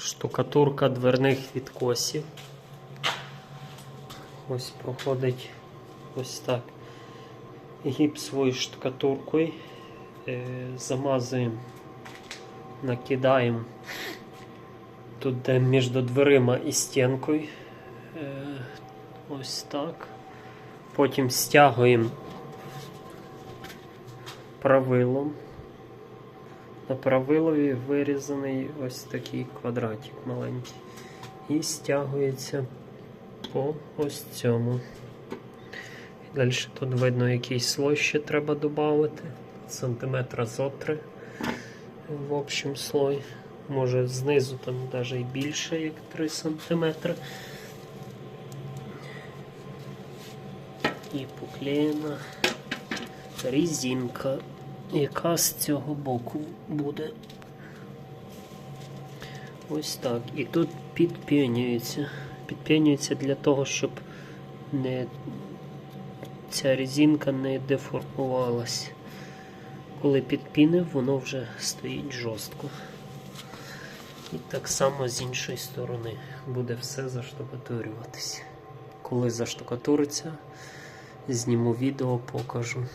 штукатурка дверних відкосів. Ось проходить ось так. Гіпсовою штукатуркою. Е, замазуємо, накидаємо тут, де між дверима і стінкою. Е, ось так. Потім стягуємо правилом. На правилові вирізаний ось такий квадратик маленький. І стягується по ось цьому. Далі тут видно якийсь слой ще треба додати. Сантиметра зо три в общем слой. Може знизу там навіть і більше, як 3 сантиметри. І поклеєна резинка, яка з цього боку буде. Ось так. І тут підпінюється. Підпінюється для того, щоб не, ця резинка не деформувалась. Коли підпінив, воно вже стоїть жорстко. І так само з іншої сторони буде все заштукатурюватися. Коли заштукатуриться, зніму відео, покажу.